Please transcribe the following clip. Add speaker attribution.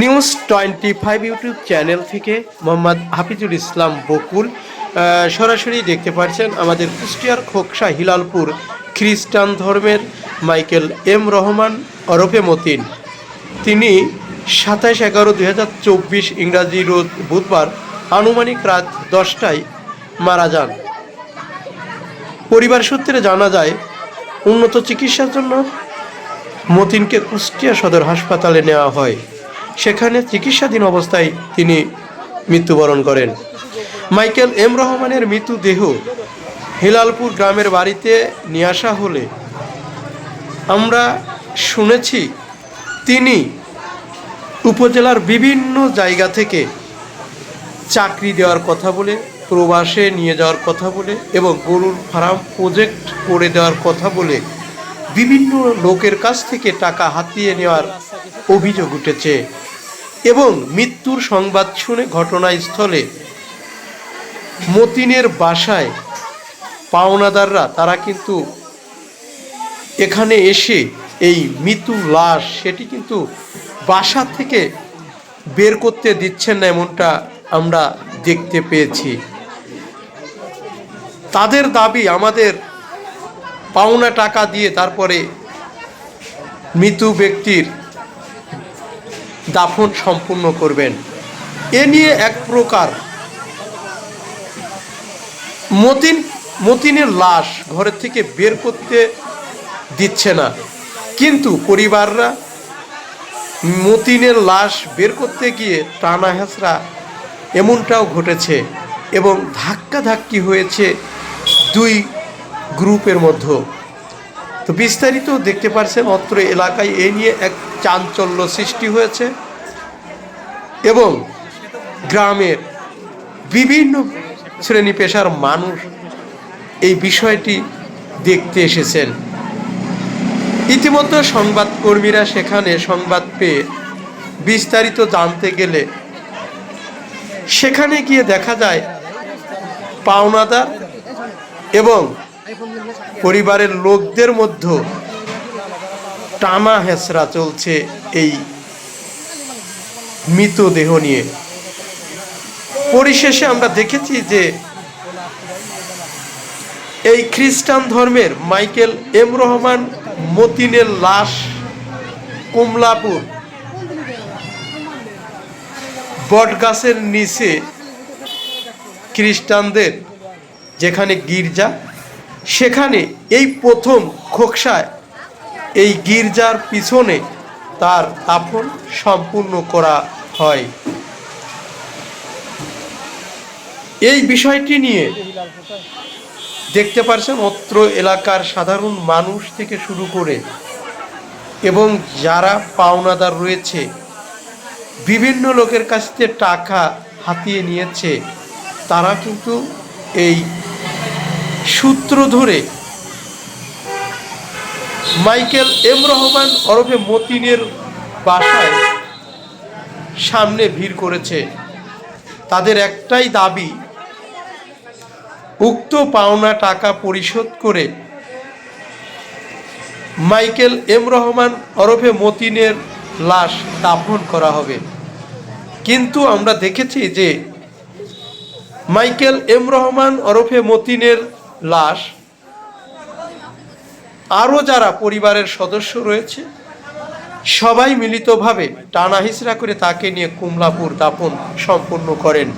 Speaker 1: news twenty five YouTube channel থেকে মোহাম্মদ হাফিজুল ইসলাম বকুল সরাসরি দেখতে পাচ্ছেন আমাদের কুষ্টিয়ার খোকসা হিলালপুর খ্রিস্টান ধর্মের মাইকেল এম রহমান অরফে মতিন তিনি সাতাশ এগারো দুই হাজার চব্বিশ ইংরাজি রোজ বুধবার আনুমানিক রাত দশটায় মারা যান পরিবার সূত্রে জানা যায় উন্নত চিকিৎসার জন্য মতিনকে কুষ্টিয়া সদর হাসপাতালে নেওয়া হয় সেখানে চিকিৎসাধীন অবস্থায় তিনি মৃত্যুবরণ করেন মাইকেল এম রহমানের মৃত্যুদেহ হিলালপুর গ্রামের বাড়িতে নিয়ে আসা হলে আমরা শুনেছি তিনি উপজেলার বিভিন্ন জায়গা থেকে চাকরি দেওয়ার কথা বলে প্রবাসে নিয়ে যাওয়ার কথা বলে এবং গরুর ফার্ম প্রজেক্ট করে দেওয়ার কথা বলে বিভিন্ন লোকের কাছ থেকে টাকা হাতিয়ে নেওয়ার অভিযোগ উঠেছে এবং মৃত্যুর সংবাদ শুনে ঘটনাস্থলে মতিনের বাসায় পাওনাদাররা তারা কিন্তু এখানে এসে এই মৃত্যু লাশ সেটি কিন্তু বাসা থেকে বের করতে দিচ্ছেন না এমনটা আমরা দেখতে পেয়েছি তাদের দাবি আমাদের পাওনা টাকা দিয়ে তারপরে মৃত ব্যক্তির দাফন সম্পূর্ণ করবেন এ নিয়ে এক প্রকার মতিন মতিনের লাশ ঘরের থেকে বের করতে দিচ্ছে না কিন্তু পরিবাররা মতিনের লাশ বের করতে গিয়ে টানা হেঁচড়া এমনটাও ঘটেছে এবং ধাক্কা ধাক্কি হয়েছে দুই গ্রুপের মধ্যে তো বিস্তারিত দেখতে পারছেন অত্র এলাকায় এ নিয়ে এক চাঞ্চল্য সৃষ্টি হয়েছে এবং গ্রামের বিভিন্ন শ্রেণী পেশার মানুষ এই বিষয়টি দেখতে এসেছেন ইতিমধ্যে সংবাদকর্মীরা সেখানে সংবাদ পেয়ে বিস্তারিত জানতে গেলে সেখানে গিয়ে দেখা যায় পাওনাদার এবং পরিবারের লোকদের মধ্যে টানা হেঁচড়া চলছে এই মৃতদেহ নিয়ে পরিশেষে আমরা দেখেছি যে এই খ্রিস্টান ধর্মের মাইকেল এম রহমান মতিনের লাশ কমলাপুর বটগাছের নিচে খ্রিস্টানদের যেখানে গির্জা সেখানে এই প্রথম খোকসায় এই গির্জার পিছনে তার দাফন সম্পূর্ণ করা হয় এই বিষয়টি নিয়ে দেখতে পারছেন অত্র এলাকার সাধারণ মানুষ থেকে শুরু করে এবং যারা পাওনাদার রয়েছে বিভিন্ন লোকের কাছ থেকে টাকা হাতিয়ে নিয়েছে তারা কিন্তু এই সূত্র ধরে মাইকেল এম রহমান ওরফে মতিনের বাসায় সামনে ভিড় করেছে তাদের একটাই দাবি উক্ত পাওনা টাকা পরিশোধ করে মাইকেল এম রহমান ওরফে মতিনের লাশ দাফন করা হবে কিন্তু আমরা দেখেছি যে মাইকেল এম রহমান ওরফে মতিনের লাশ আরও যারা পরিবারের সদস্য রয়েছে সবাই মিলিতভাবে টানাহিসরা করে তাকে নিয়ে কুমলাপুর দাপন সম্পন্ন করেন